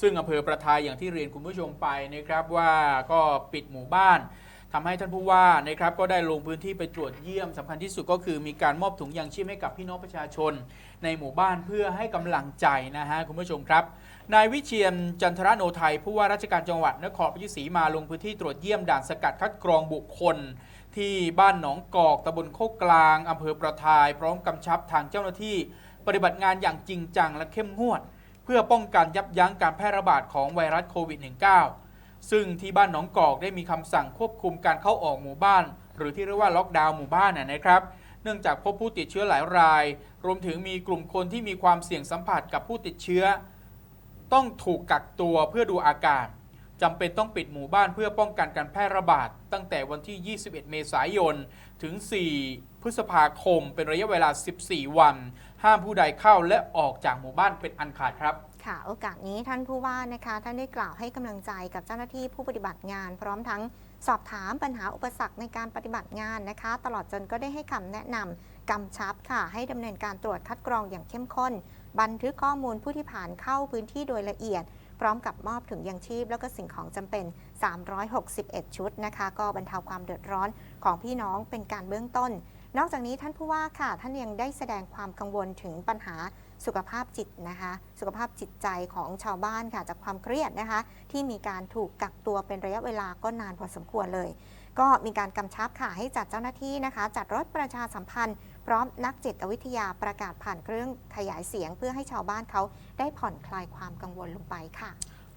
ซึ่งอำเภอประทายอย่างที่เรียนคุณผู้ชมไปนะครับว่าก็ปิดหมู่บ้านทำให้ท่านผู้ว่านะครับก็ได้ลงพื้นที่ไปตรวจเยี่ยมสำคัญที่สุดก็คือมีการมอบถุงยางชีพให้กับพี่น้องประชาชน ในหมู่บ้านเพื่อให้กำลังใจนะฮะคุณผู้ชมครับนายวิเชียนจันทรโนไทยผู้ว่าราชการจังหวัดนครราชสีมาลงพื้นที่ตรวจเยี่ยมด่านสกัดคัดกรองบุคคล ที่บ้านหนองกอกตำบลโคกกลางอำเภอประทาย พร้อมกำชับทางเจ้าหน้าที่ ปฏิบัติงานอย่างจริงจังและเข้มงวด เพื่อป้องกันยับยั้งการแพร่ระบาดของไวรัสโควิด -19 ซึ่งที่บ้านหนองกอกได้มีคำสั่งควบคุมการเข้าออกหมู่บ้าน หรือที่เรียกว่าล็อกดาวน์หมู่บ้านนะครับ เนื่องจากพบผู้ติดเชื้อหลายราย รวมถึงมีกลุ่มคนที่มีความเสี่ยงสัมผัสกับผู้ติดเชื้อ ต้องถูกกักตัวเพื่อดูอาการ จำเป็นต้องปิดหมู่บ้านเพื่อป้องกันการแพร่ระบาด ตั้งแต่วันที่ 21 เมษายน ถึง 4 พฤษภาคม เป็นระยะเวลา 14 วัน ห้ามผู้ใดเข้าและออกจากหมู่บ้านเป็นอันขาดครับค่ะโอกาสนี้ท่านผู้ว่านะคะท่านได้กล่าวให้กำลังใจกับเจ้าหน้าที่ผู้ปฏิบัติงาน พร้อมทั้งสอบถามปัญหาอุปสรรคในการปฏิบัติงานนะคะ ตลอดจนก็ได้ให้คำแนะนำกำชับค่ะ ให้ดำเนินการตรวจคัดกรองอย่างเข้มข้น บันทึกข้อมูลผู้ที่ผ่านเข้าพื้นที่โดยละเอียด พร้อมกับมอบถุงยังชีพ แล้วก็สิ่งของจำเป็น 361 ชุดนะคะ ก็บรรเทาความเดือดร้อนของพี่น้องเป็นการเบื้องต้น นอกจากนี้ท่านผู้ว่าค่ะ ท่านยังได้แสดงความกังวลถึงปัญหาสุขภาพจิตนะคะ สุขภาพจิตใจของชาวบ้านค่ะ จากความเครียดนะคะ ที่มีการถูกกักตัวเป็นระยะเวลาก็นานพอสมควรเลย ก็มีการกำชับค่ะให้จัดเจ้าหน้าที่นะคะ จัดรถประชาสัมพันธ์ พร้อมนักจิตวิทยาประกาศผ่านเครื่องขยายเสียง เพื่อให้ชาวบ้านเขาได้ผ่อนคลายความกังวลลงไปค่ะ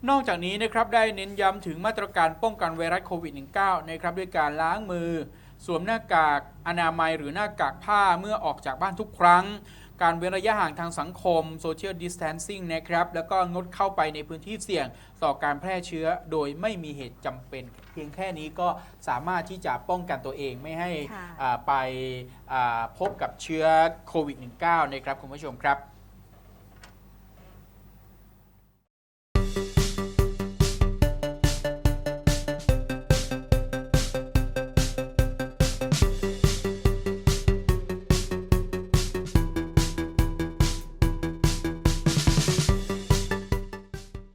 นอกจากนี้นะครับได้เน้นย้ำถึงมาตรการป้องกันไวรัสโควิด -19 นะครับด้วยการล้างมือ สวมหน้ากากอนามัยหรือหน้ากากผ้าเมื่อออกจากบ้านทุกครั้ง การเว้นระยะห่างทางสังคม Social Distancing นะครับ แล้วก็งดเข้าไปในพื้นที่เสี่ยงต่อการแพร่เชื้อโดยไม่มีเหตุจำเป็น เพียงแค่นี้ก็สามารถที่จะป้องกันตัวเองไม่ให้ค่ะอ่าไปอ่าพบกับเชื้อโควิด -19 นะครับคุณผู้ชมครับ